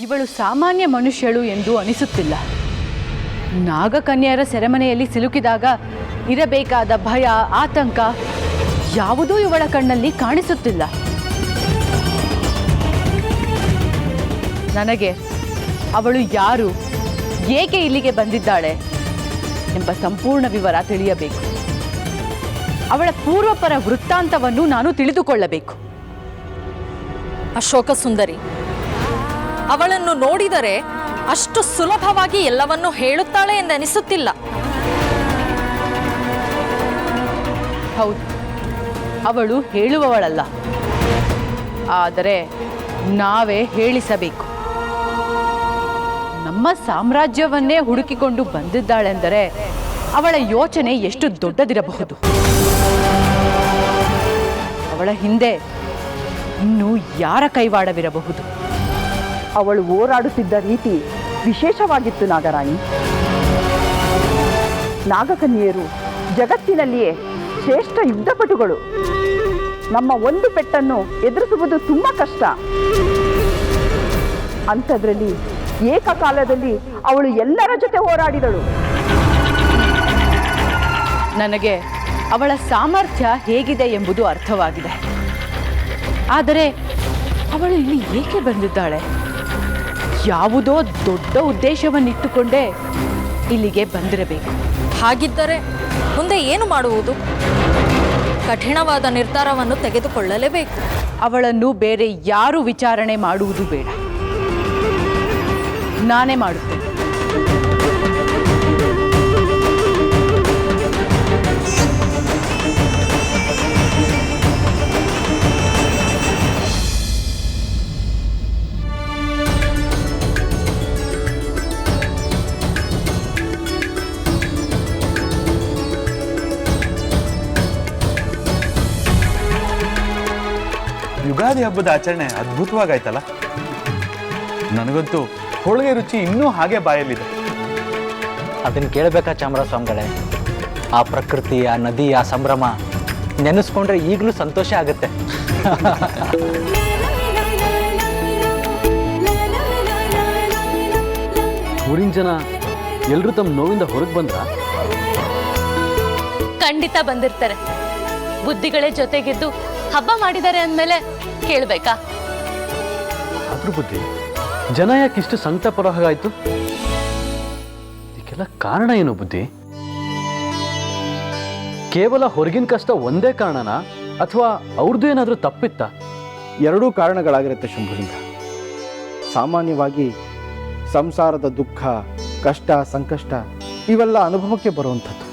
ಇವಳು ಸಾಮಾನ್ಯ ಮನುಷ್ಯಳು ಎಂದು ಅನಿಸುತ್ತಿಲ್ಲ. ನಾಗಕನ್ಯರ ಸೆರೆಮನೆಯಲ್ಲಿ ಸಿಲುಕಿದಾಗ ಇರಬೇಕಾದ ಭಯ, ಆತಂಕ ಯಾವುದೂ ಇವಳ ಕಣ್ಣಲ್ಲಿ ಕಾಣಿಸುತ್ತಿಲ್ಲ. ನನಗೆ ಅವಳು ಯಾರು, ಏಕೆ ಇಲ್ಲಿಗೆ ಬಂದಿದ್ದಾಳೆ ಎಂಬ ಸಂಪೂರ್ಣ ವಿವರ ತಿಳಿಯಬೇಕು. ಅವಳ ಪೂರ್ವಪರ ವೃತ್ತಾಂತವನ್ನು ನಾನು ತಿಳಿದುಕೊಳ್ಳಬೇಕು. ಅಶೋಕ ಸುಂದರಿ ಅವಳನ್ನು ನೋಡಿದರೆ ಅಷ್ಟು ಸುಲಭವಾಗಿ ಎಲ್ಲವನ್ನೂ ಹೇಳುತ್ತಾಳೆ ಎಂದೆನಿಸುತ್ತಿಲ್ಲ ಹೌದು, ಅವಳು ಹೇಳುವವಳಲ್ಲ. ಆದರೆ ನಾವೇ ಹೇಳಿಸಬೇಕು. ನಮ್ಮ ಸಾಮ್ರಾಜ್ಯವನ್ನೇ ಹುಡುಕಿಕೊಂಡು ಬಂದಿದ್ದಾಳೆಂದರೆ ಅವಳ ಯೋಚನೆ ಎಷ್ಟು ದೊಡ್ಡದಿರಬಹುದು. ಅವಳ ಹಿಂದೆ ಇನ್ನೂ ಯಾರ ಕೈವಾಡವಿರಬಹುದು? ಅವಳು ಓರಾಡುತ್ತಿದ್ದ ರೀತಿ ವಿಶೇಷವಾಗಿತ್ತು ನಾಗರಾಣಿ. ನಾಗಕನ್ಯೆಯರು ಜಗತ್ತಿನಲ್ಲಿಯೇ ಶ್ರೇಷ್ಠ ಯುದ್ಧಪಟುಗಳು. ನಮ್ಮ ಒಂದು ಪೆಟ್ಟನ್ನು ಎದುರಿಸುವುದು ತುಂಬ ಕಷ್ಟ. ಅಂಥದ್ರಲ್ಲಿ ಏಕಕಾಲದಲ್ಲಿ ಅವಳು ಎಲ್ಲರ ಜೊತೆ ಹೋರಾಡಿದಳು. ನನಗೆ ಅವಳ ಸಾಮರ್ಥ್ಯ ಹೇಗಿದೆ ಎಂಬುದು ಅರ್ಥವಾಗಿದೆ. ಆದರೆ ಅವಳು ಇಲ್ಲಿ ಏಕೆ ಬಂದಿದ್ದಾಳೆ? ಯಾವುದೋ ದೊಡ್ಡ ಉದ್ದೇಶವನ್ನಿಟ್ಟುಕೊಂಡೇ ಇಲ್ಲಿಗೆ ಬಂದಿರಬೇಕು. ಹಾಗಿದ್ದರೆ ಮುಂದೆ ಏನು ಮಾಡುವುದು? ಕಠಿಣವಾದ ನಿರ್ಧಾರವನ್ನು ತೆಗೆದುಕೊಳ್ಳಲೇಬೇಕು. ಅವಳನ್ನು ಬೇರೆ ಯಾರು ವಿಚಾರಣೆ ಮಾಡುವುದು ಬೇಡ. ನಾನೇ ಮಾಡುತ್ತೇನೆ. ಯುಗಾದಿ ಹಬ್ಬದ ಆಚರಣೆ ಅದ್ಭುತವಾಗಾಯ್ತಲ್ಲ? ನನಗಂತೂ ಹೋಳಿಗೆ ರುಚಿ ಇನ್ನೂ ಹಾಗೆ ಬಾಯಲ್ಲಿದೆ. ಅದನ್ನು ಕೇಳಬೇಕಾ ಚಾಮರಾಜಸ್ವಾಮಿಗಳೇ ಆ ಪ್ರಕೃತಿ ಆ ನದಿ ಆ ಸಂಭ್ರಮ ನೆನೆಸ್ಕೊಂಡ್ರೆ ಈಗಲೂ ಸಂತೋಷ ಆಗುತ್ತೆ. ಊರಿನ ಜನ ಎಲ್ಲರೂ ತಮ್ಮ ನೋವಿಂದ ಹೊರಗೆ ಬಂದ್ರ? ಖಂಡಿತ ಬಂದಿರ್ತಾರೆ. ಬುದ್ಧಿಗಳೇ ಜೊತೆಗಿದ್ದು ಹಬ್ಬ ಮಾಡಿದ್ದಾರೆ ಅಂದಮೇಲೆ ಕೇಳಬೇಕಾ? ಅದ್ರ ಬುದ್ಧಿ ಜನ ಯಾಕೆ ಇಷ್ಟು ಸಂಕಟ ಹಾಗಾಯ್ತು ಇದಕ್ಕೆಲ್ಲ ಕಾರಣ ಏನು ಬುದ್ಧಿ? ಕೇವಲ ಹೊರಗಿನ ಕಷ್ಟ ಒಂದೇ ಕಾರಣನಾ? ಅಥವಾ ಅವ್ರದ್ದು ಏನಾದರೂ ತಪ್ಪಿತ್ತ? ಎರಡೂ ಕಾರಣಗಳಾಗಿರುತ್ತೆ ಶಂಭುಲಿಂಗ ಸಾಮಾನ್ಯವಾಗಿ ಸಂಸಾರದ ದುಃಖ ಕಷ್ಟ ಸಂಕಷ್ಟ ಇವೆಲ್ಲ ಅನುಭವಕ್ಕೆ ಬರುವಂಥದ್ದು.